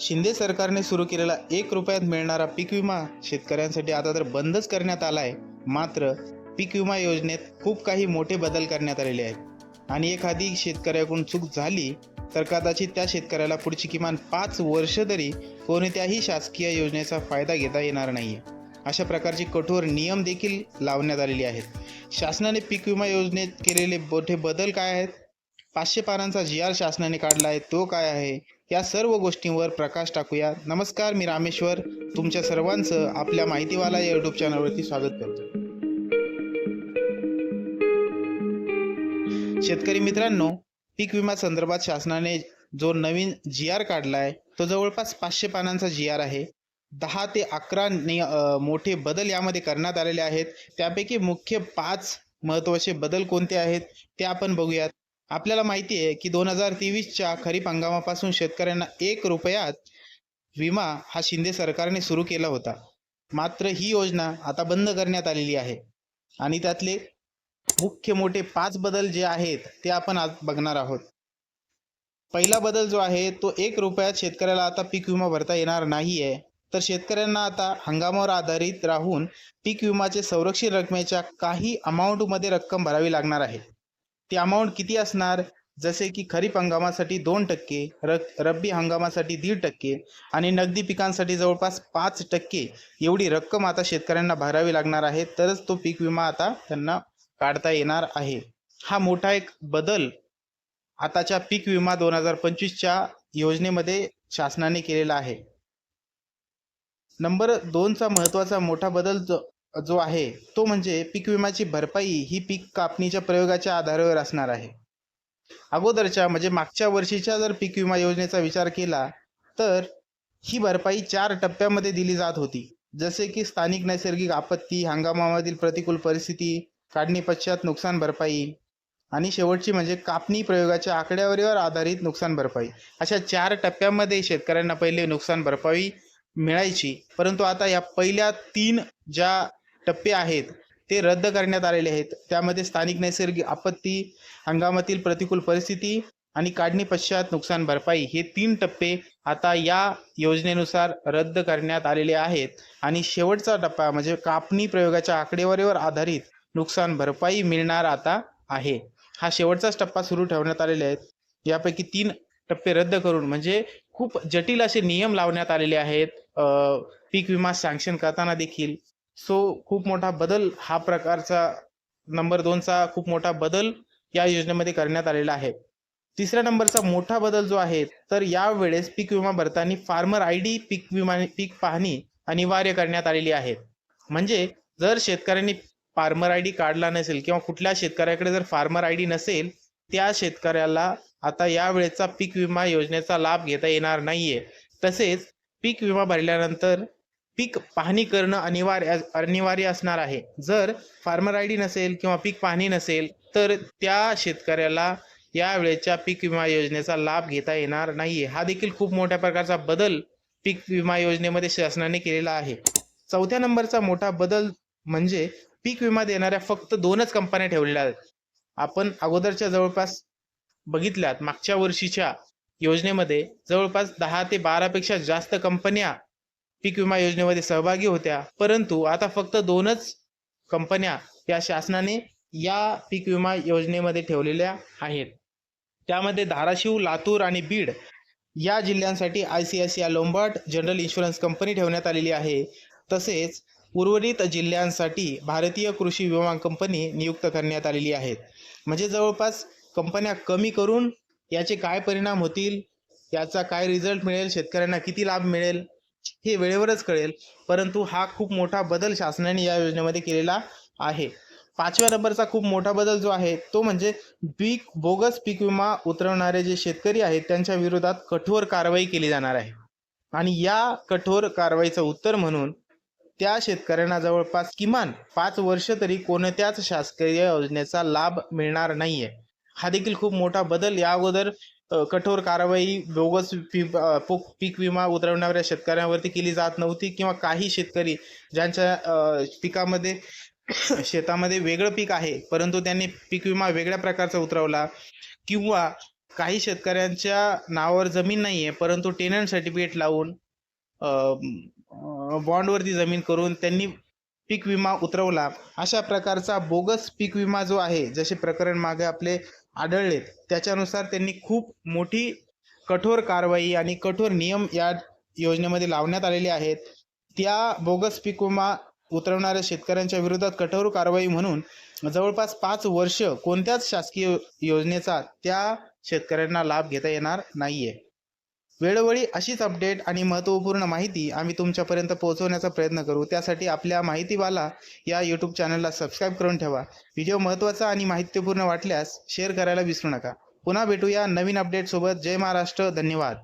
शिंदे सरकारने सुरू केलेला एक रुपयात मिळणारा पीक विमा शेतकऱ्यांसाठी आता तर बंदच करण्यात आला आहे. मात्र पीक विमा योजनेत खूप काही मोठे बदल करण्यात आलेले आहेत. आणि एखादी शेतकऱ्याकडून चूक झाली तर कदाचित त्या शेतकऱ्याला पुढची किमान पाच वर्ष तरी कोणत्याही शासकीय योजनेचा फायदा घेता येणार नाही अशा प्रकारचे कठोर नियम देखील लावण्यात आलेले आहेत. शासनाने पीक विमा योजनेत केलेले मोठे बदल काय आहेत? पाचशे पानांचा जी आर शासनाने काढला आहे तो काय आहे? या सर्व गोष्टींवर प्रकाश टाकूया. नमस्कार मी रामेश्वर. तुमच्या सर्वांचं आपल्या माहितीवाला या युट्यूब चॅनलवरती स्वागत करतो. शेतकरी मित्रांनो पीक विमा संदर्भात शासनाने जो नवीन जी आर काढलाय तो जवळपास पाचशे पानांचा जी आर आहे. दहा ते अकरा निय मोठे बदल यामध्ये करण्यात आलेले आहेत. त्यापैकी मुख्य पाच महत्त्वाचे बदल कोणते आहेत ते आपण बघूयात. आपल्याला माहिती आहे की दोन हजार तेवीसच्या खरीप हंगामापासून शेतकऱ्यांना एक रुपयात विमा हा शिंदे सरकारने सुरू केला होता. मात्र ही योजना आता बंद करण्यात आलेली आहे. आणि त्यातले मुख्य मोठे पाच बदल जे आहेत ते आपण आज बघणार आहोत. पहिला बदल जो आहे तो एक रुपयात शेतकऱ्याला आता पीक विमा भरता येणार नाही आहे तर शेतकऱ्यांना आता हंगामावर आधारित राहून पीक विमाचे संरक्षित रकमेच्या काही अमाऊंटमध्ये रक्कम भरावी लागणार आहे. ती अमाऊंट किती असणार? जसे की खरीप हंगामासाठी दोन टक्के र रब्बी हंगामासाठी दीड टक्के आणि नगदी पिकांसाठी जवळपास पाच टक्के एवढी रक्कम आता शेतकऱ्यांना भरावी लागणार आहे. तरच तो पीक विमा आता त्यांना काढता येणार आहे. हा मोठा एक बदल आताच्या पीक विमा दोन हजार पंचवीसच्या योजनेमध्ये शासनाने केलेला आहे. नंबर दोनचा महत्त्वाचा मोठा बदल जो जो आहे तो म्हणजे पीक विम्याची भरपाई ही पीक कापणीच्या प्रयोगाच्या आधारावर असणार आहे. अगोदरच्या म्हणजे मागच्या वर्षीच्या जर पीक विमा योजनेचा विचार केला तर ही भरपाई चार टप्प्यामध्ये दिली जात होती. जसे की स्थानिक नैसर्गिक आपत्ती हंगामामधील प्रतिकूल परिस्थिती काढणी पश्चात नुकसान भरपाई आणि शेवटची म्हणजे कापणी प्रयोगाच्या आकड्यावरीवर आधारित नुकसान भरपाई. अशा चार टप्प्यामध्ये शेतकऱ्यांना पहिले नुकसान भरपाई मिळायची. परंतु आता या पहिल्या तीन ज्या टप्पे आहेत ते रद्द करण्यात आलेले आहेत. त्यामध्ये स्थानिक नैसर्गिक आपत्ती हंगामातील प्रतिकूल परिस्थिती आणि काढणी पश्चात नुकसान भरपाई हे तीन टप्पे आता या योजनेनुसार रद्द करण्यात आलेले आहेत. आणि शेवटचा टप्पा म्हणजे कापणी प्रयोगाच्या आकडेवारीवर आधारित नुकसान भरपाई मिळणार आता आहे. हा शेवटचाच टप्पा सुरू ठेवण्यात आलेले आहेत. यापैकी तीन टप्पे रद्द करून म्हणजे खूप जटिल असे नियम लावण्यात आलेले आहेत. पीक विमा सँक्शन करताना देखील सो खूप मोठा बदल हा प्रकारचा नंबर दोनचा खूप मोठा बदल या योजनेमध्ये करण्यात आलेला आहे. तिसऱ्या नंबरचा मोठा बदल जो आहे तर यावेळेस पीक विमा भरताना फार्मर आय डी पीक विमा पीक पाहणी अनिवार्य करण्यात आलेली आहे. म्हणजे जर शेतकऱ्यांनी फार्मर आय डी काढला नसेल किंवा कुठल्या शेतकऱ्याकडे जर फार्मर आय डी नसेल त्या शेतकऱ्याला आता यावेळेचा पीक विमा योजनेचा लाभ घेता येणार नाहीये. तसेच पीक विमा भरल्यानंतर पीक पाहणी करणं अनिवार्य अनिवार्य असणार आहे. जर फार्मर आय डी नसेल किंवा पीक पाहणी नसेल तर त्या शेतकऱ्याला या वेळेच्या पीक विमा योजनेचा लाभ घेता येणार नाही हा देखील खूप मोठ्या प्रकारचा बदल पीक विमा योजनेमध्ये शासनाने केलेला आहे. चौथ्या नंबरचा मोठा बदल म्हणजे पीक विमा देणाऱ्या फक्त दोनच कंपन्या ठेवलेल्या आहेत. आपण अगोदरच्या जवळपास बघितल्यात मागच्या वर्षीच्या योजनेमध्ये जवळपास दहा ते बारापेक्षा जास्त कंपन्या पीक विमा योजनेमध्ये सहभागी होत्या. परंतु आता फक्त दोनच कंपन्या या शासनाने या पीक विमा योजनेमध्ये ठेवलेल्या आहेत. त्यामध्ये धाराशिव लातूर आणि बीड या जिल्ह्यांसाठी I C I C I Lombard general insurance company ठेवण्यात आलेली आहे. तसेच उर्वरित जिल्ह्यांसाठी भारतीय कृषी विमा कंपनी नियुक्त करण्यात आलेली आहेत म्हणजे जवळपास कंपन्या कमी करून याचे काय परिणाम होतील याचा काय रिझल्ट मिळेल शेतकऱ्यांना किती लाभ मिळेल हे वेळेवरच कळेल. परंतु हा खूप मोठा बदल शासनाने या योजनेमध्ये केलेला आहे. पाचव्या नंबरचा खूप मोठा बदल जो आहे तो म्हणजे पीक बोगस पीक विमा उतरवणारे जे शेतकरी आहेत त्यांच्या विरोधात कठोर कारवाई केली जाणार आहे. आणि या कठोर कारवाईचं उत्तर म्हणून त्या शेतकऱ्यांना जवळपास किमान पाच वर्ष तरी कोणत्याच शासकीय योजनेचा लाभ मिळणार नाहीये. हा देखील खूप मोठा बदल या अगोदर कठोर कारवाई बोगस पीक पीक विमा उतरवणाऱ्या शेतकऱ्यांवरती केली जात नव्हती किंवा काही शेतकरी ज्यांच्या पिकामध्ये शेतामध्ये वेगळं पीक आहे परंतु त्यांनी पीक विमा वेगळ्या प्रकारचा उतरवला किंवा काही शेतकऱ्यांच्या नावावर जमीन नाही आहे परंतु टेनंट सर्टिफिकेट लावून बॉन्डवरती जमीन करून त्यांनी पीक विमा उतरवला. अशा प्रकारचा बोगस पीक विमा जो आहे जसे प्रकरण मागे आपले आढळलेत. त्याच्यानुसार त्यांनी खूप मोठी कठोर कारवाई आणि कठोर नियम या योजनेमध्ये लावण्यात आलेले आहेत. त्या बोगस पीक विमा उतरवणाऱ्या शेतकऱ्यांच्या विरोधात कठोर कारवाई म्हणून जवळपास पाच वर्ष कोणत्याच शासकीय योजनेचा त्या शेतकऱ्यांना लाभ घेता येणार नाहीये. वेळोवेळी अशीच अपडेट आणि महत्त्वपूर्ण माहिती आम्ही तुमच्यापर्यंत पोहोचवण्याचा प्रयत्न करू. त्यासाठी आपल्या माहितीवाला या यूट्यूब चॅनलला सबस्क्राईब करून ठेवा. व्हिडिओ महत्त्वाचा आणि माहितीपूर्ण वाटल्यास शेअर करायला विसरू नका. पुन्हा भेटूया नवीन अपडेटसोबत जय महाराष्ट्र. धन्यवाद.